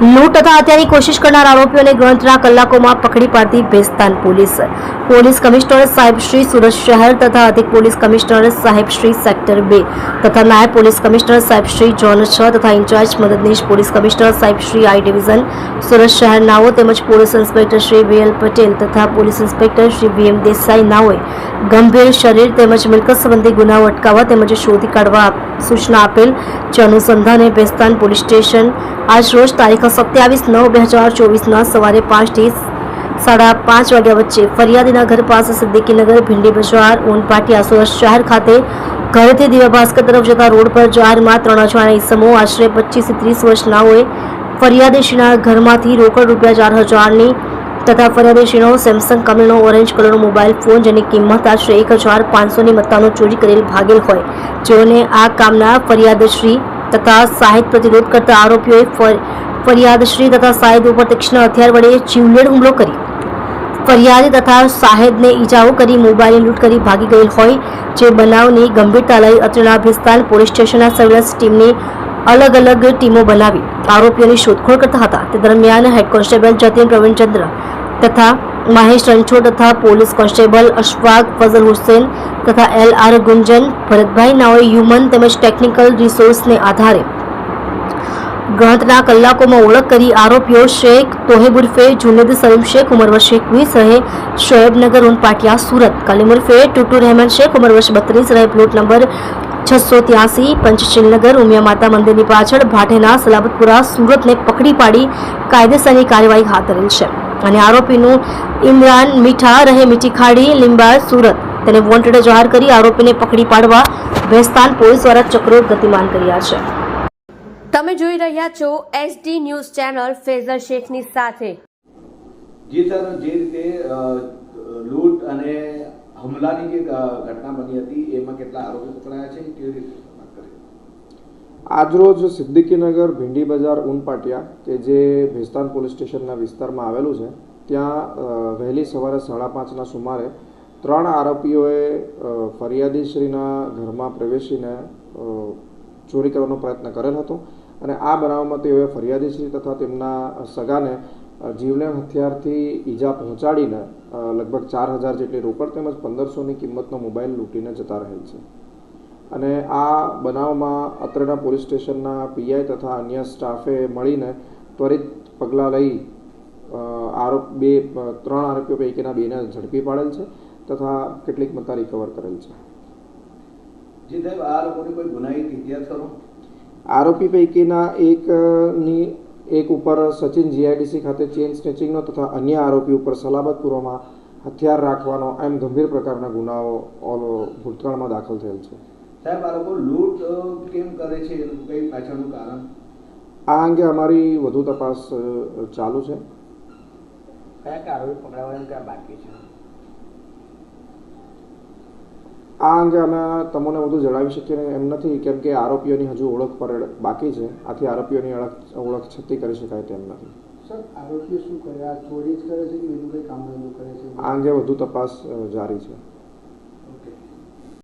લૂંટ તથા હત્યાની કોશિશ કરનાર આરોપીઓને ગણતરીના કલાકોમાં પકડી પાડતી ભેસ્તાન પોલીસ. પોલીસ કમિશનર સાહેબ શ્રી સુરત શહેર તથા અધિક પોલીસ કમિશનર સાહેબ શ્રી સેક્ટર બે તથા નાયબ પોલીસ કમિશનર સાહેબ શ્રી જોન છ તથા ઇન્ચાર્જ મદદનીશ પોલીસ કમિશનર સાહેબ શ્રી આઈ ડિવિઝન સુરત શહેર નાઓ તેમજ police inspector Shri V L Patel તથા police inspector Shri V M Desai નાઓએ ગંભીર શરીર તેમજ મિલકત સંબંધી ગુનાઓ અટકાવવા તેમજ શોધી કાઢવા સૂચના આપેલ. જે અનુસંધાને ભેસ્તાન પોલીસ સ્ટેશન આજ રોજ તારીખ સત્યાવીસ નવ બે હજાર ચોવીસના સવારે પાંચથી સાડા પાંચ વાગ્યા વચ્ચે ફરિયાદીના ઘર પાસે સિદ્દીકીનગર, ભીંડી બજાર, ઓનપાટિયા સુરત શહેર ખાતે ઘરેથી દિવ્ય ભાસ્કર તરફ જતા રોડ પર જાહેરમાં ત્રણ અજાણ્યા ઇસમો આશરે પચીસથી ત્રીસ વર્ષનાઓએ ફરિયાદીશીના ઘરમાંથી રોકડ રૂપિયા ચાર હજારની તથા ફરિયાદીશીનો સેમસંગ કંપનીનો ઓરેન્જ કલરનો મોબાઈલ ફોન જેની કિંમત આશરે એક હજાર પાંચસોની મત્તાનો ચોરી કરેલ ભાગેલ હોય. જેઓને આ કામના ફરિયાદશ્રી તથા સાહિત્ય પ્રતિરોધ કરતા આરોપીઓએ ફરિયાદશ્રી તથા સાહેબ ઉપર તીક્ષ્ણ હથિયાર વડે જીવલેણ હુમલો કરી ફરિયાદી તથા સાહેદને ઈજાઓ કરી મોબાઈલ લૂંટ કરી ભાગી ગયેલ હોય જે બનાવની ગંભીરતા લઈ અત્રેના ભિસ્તાન પોલીસ સ્ટેશનના સર્વેલન્સ ટીમની અલગ અલગ ટીમો બનાવી આરોપીઓની શોધખોળ કરતા હતા. તે દરમિયાન હેડ કોન્સ્ટેબલ જતીન પ્રવીણચંદ્ર તથા મહેશ રણછોડ તથા પોલીસ કોન્સ્ટેબલ અશફાક ફઝલ હુસેન તથા એલ આર ગુંજન, ભરતભાઈ નાઓએ હ્યુમન તેમજ ટેકનિકલ રિસોર્સને આધારે ગણતરીના કલાકોમાં ઓળખ કરી આરોપીઓ શેખ તોહેબ ઉર્ફે જુનેદ સલીમ શેખ, ઉમર વર્ષ એકવીસ રહે, શોએબનગર ઉનપાટિયા સુરત. કલીમ ઉર્ફે ટુટુ રહેમાન શેખ, ઉમર વર્ષ બત્રીસ રહે, પ્લોટ નંબર છસો ત્યાસી, પંચશીલનગર, ઉમિયા માતા મંદિરની પાછળ ભાટેના, સલાબતપુરા, સુરતને પકડી પાડી કાયદેસરની કાર્યવાહી હાથ ધરેલ છે. અને આરોપીનું ઇમરાન મીઠા રહે મીઠી ખાડી લીંબાળ સુરત. તેને વોન્ટેડ જાહેર કરી આરોપીને પકડી પાડવા ભેસ્તાન પોલીસ દ્વારા ચક્રો ગતિમાન કર્યા છે. તમે જોઈ રહ્યા છો એસડી ન્યૂઝ ચેનલ ફેઝલ શેખની સાથે. જી સર જે રીતે લૂંટ અને હુમલાની જે ઘટના બની હતી એમાં કેટલા આરોપી પકડાયા છે કેવી રીતે આજરોજ સિદ્દીકીનગર ભીંડી બજાર ઉનપાટિયા કે જે ભેસ્તાન પોલીસ સ્ટેશનના વિસ્તારમાં આવેલું છે ત્યાં વહેલી સવારે સાડા પાંચના સુમારે ત્રણ આરોપીઓએ ફરિયાદીશ્રીના ઘરમાં પ્રવેશીને ચોરી કરવાનો પ્રયત્ન કરેલ હતો. અને આ બનાવમાં તેઓએ ફરિયાદીશ્રી તથા તેમના સગાને જીવલેણ હથિયારથી ઈજા પહોંચાડીને લગભગ ચાર હજાર જેટલી રોકડ તેમજ પંદરસોની કિંમતનો મોબાઈલ લૂંટીને જતા રહેલ છે. અને આ બનાવમાં અત્રેના પોલીસ સ્ટેશનના પીઆઈ તથા અન્ય સ્ટાફે મળીને ત્વરિત પગલાં લઈ આરોપ, બે ત્રણ આરોપીઓ પૈકીના બેને ઝડપી પાડેલ છે તથા કેટલીક મત્તા રિકવર કરેલ છે. જી સાહેબ આ લોકોની કોઈ ગુનાહિત ઇતિહાસ ખરો? આરોપી પૈકીના એકની એક ઉપર સચિન જીઆઈડીસી ખાતે ચેઇન સ્નેચિંગનો તથા અન્ય આરોપી ઉપર સલાબતપુરમાં હથિયાર રાખવાનો એમ ગંભીર પ્રકારના ગુનાઓ ઓલ- ભૂતકાળમાં દાખલ થયેલ છે. સાહેબ આ લોકો લૂંટ કેમ કરે છે? એનું કઈ પાછળનું કારણ? આ અંગે અમારી વધુ તપાસ ચાલુ છે. કયા કયા આરોપી પકડાવાનું ક્યાં બાકી છે? આ અંગે અમે તમને વધુ જણાવી શકીએ એમ નથી કેમ કે આરોપીઓની હજુ ઓળખ પર બાકી છે. આથી આરોપીઓની ઓળખ ઓળખ છતી કરી શકાય તેમ નથી. સર આરોપીઓ શું કરે? આ ચોરી જ કરે છે કે બીજું કંઈ કામ કરે છે? આ અંગે વધુ તપાસ જારી છે.